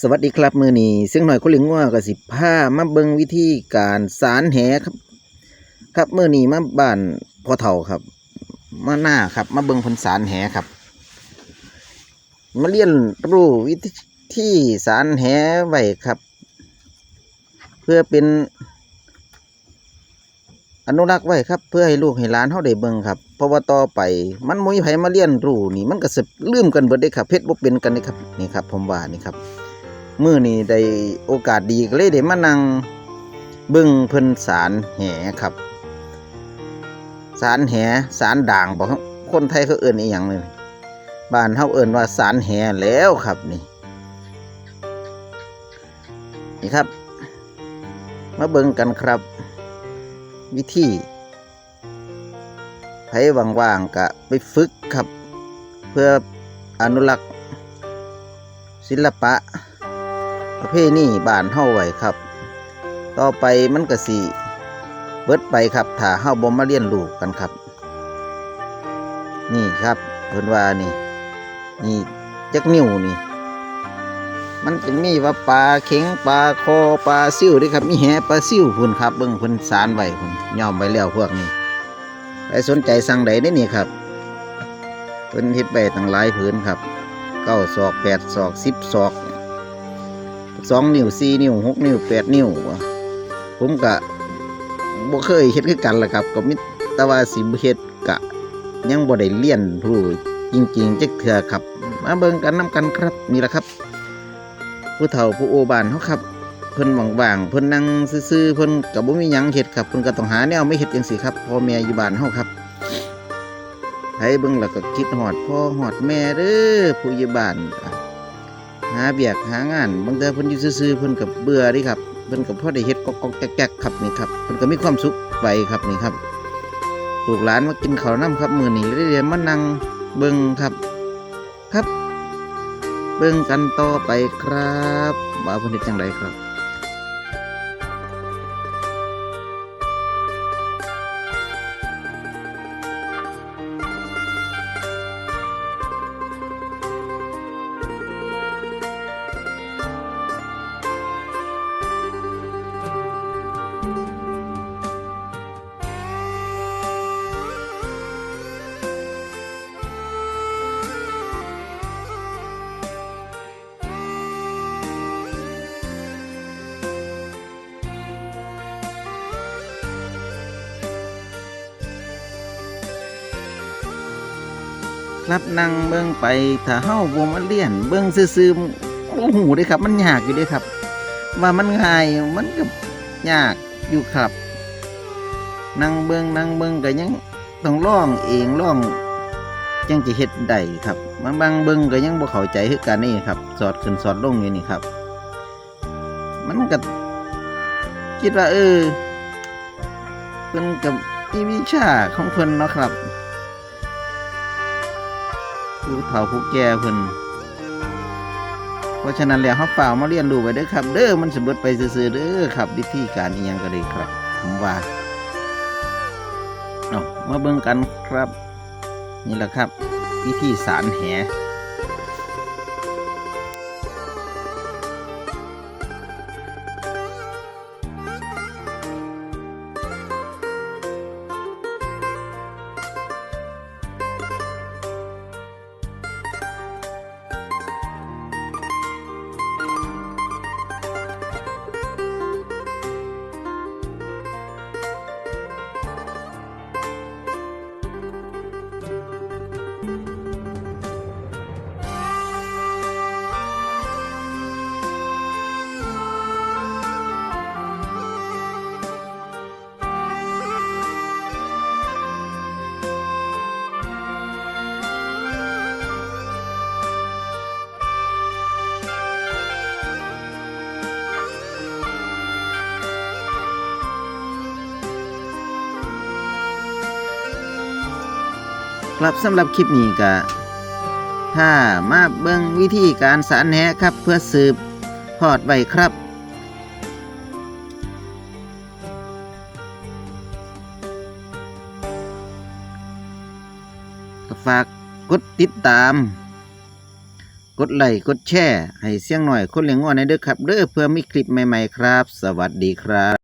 สวัสดีครับมือนี้เสียงหน่อยคนเหลิงว่ากับสิบผ้ามาเบิงวิธีการสารแหครับ ครับมือนี้มาบ้านพ่อเฒ่าครับ มาหน้าครับมาเบิงเพนสารแหครับ มาเรียนรู้วิธีที่สารแหไว้ครับ เพื่อเป็น อนุรักษ์ไว้ครับ เพื่อให้ลูกให้หลานเขาได้เบิงครับเพราะว่าต่อไป มันมุ้ยไผมาเรียนรู้นี่มันก็สิลืมกันเบิดได้ครับเพชรบ่เป็นกันนี่ครับนี่ครับผมว่านี่ครับ มื้อนี้ได้โอกาสดีก็เลยได้มานั่งเบิ่งเพิ่นสารแหครับ สารแหสารด่างบ่ครับคนไทยเขาเอิ้นอีหยังเลยบ้านเฮาเอิ้นว่าสารแหแล้วครับนี่ นี่ครับ มาเบิ่งกันครับ วิธีไผว่างๆกะไปฝึกครับ เพื่ออนุรักษ์ศิลปะ ประเพณีบ้านเฮาไว้ครับ ต่อไปมันก็สิเบิดไปครับถ้าเฮาบ่มาเรียนรู้กันครับ นี่ครับเพิ่นว่านี่ นี่จักนิ้วนี่ มันจะมีว่าปลาเข็งปลาคอปลาซิ่วด้วยครับ มีแหปลาซิ่วพุ่นครับเบิ่งเพิ่นสารไว้พุ่นย่อมไว้แล้วพวกนี้ใครสนใจสั่งใดได้นี่ครับเพิ่นเฮ็ดไว้ตั้งหลายผืนครับเก้าศอกแปดศอกสิบศอก สองนิ้วสี่นิ้วหกนิ้วแปดนิ้วผมกะบ่เคยเฮ็ดคือกันล่ะครับก็มิแต่ว่าสิบ่เฮ็ดกะ ยังบ่ได้เรียนรู้จริงๆจักเทื่อครับ มาเบิ่งกันนํกันครับนี่แหละครับ ผู้เฒ่าผู้โอบานเขาครับเพิ่นว่างๆเพิ่นนั่งซื่อๆเพิ่นก็บ่มีหยังเฮ็ดครับเพิ่นก็ต้องหาแนวไม่เฮ็ดจังซี่ครับพ่อแม่อยู่บ้านเฮาครับให้เบิ่งแล้วก็คิดฮอดพ่อฮอดแม่เด้อผู้อยู่บ้าน หาเบียกหางานบางเทื่อเพิ่นอยู่ซื่อๆเพิ่นกับเบื่อดิครับเพิ่นกับพ่อได้เฮ็ดกอกๆแก๊กๆครับนี่ครับเพิ่นก็มีความสุขไปครับนี่ครับลูกหลานมากินข้าวน้ำครับมื้อนี้เลยได้มานั่งเบิ่งครับครับ เบิ่งกันต่อไปครับว่าเพิ่นเฮ็ดจังไดครับ รับนั่งเบิ่งไปถ้าเฮาบ่มาเรียนเบิ่งซื่อๆบ่ฮู้เด้ครับ มันยากอยู่เด้ครับ ว่ามันง่ายมันก็ยากอยู่ครับ นั่งเบิ่งนั่งเบิ่งก็ยังต้องลองเองลองจังจะเฮ็ดได้ครับมาบางเบิ่งก็ยังบ่เข้าใจคือกันนี่ครับ สอดขึ้นสอดลงอยู่นี่ครับ มันก็คิดว่า เออเพิ่นกับมีวิชาของเพิ่นเนาะครับ ผู้เฒ่าผู้แก่เพิ่นเพราะฉะนั้นแล้วเฮาฝ่ากมาเรียนรู้ไว้เด้อครับ เด้อมันสิเบิดไปซื่อๆเด้อครับ วิธีการอีหยังก็ได้ครับ ผมว่าเอามาเบิ่งกันครับ นี่แหละครับ วิธีสารแห ครับสำหรับคลิปนี้ก็ถ้ามาเบิ่งวิธีการสารแหครับเพื่อสืบทอดไว้ครับ ฝากกดติดตาม กดไลค์กดแชร์ให้เสียงหน่อยคนเลี้ยงงัวในเด้อครับ เด้อเพื่อมีคลิปใหม่ ๆ ครับ สวัสดีครับ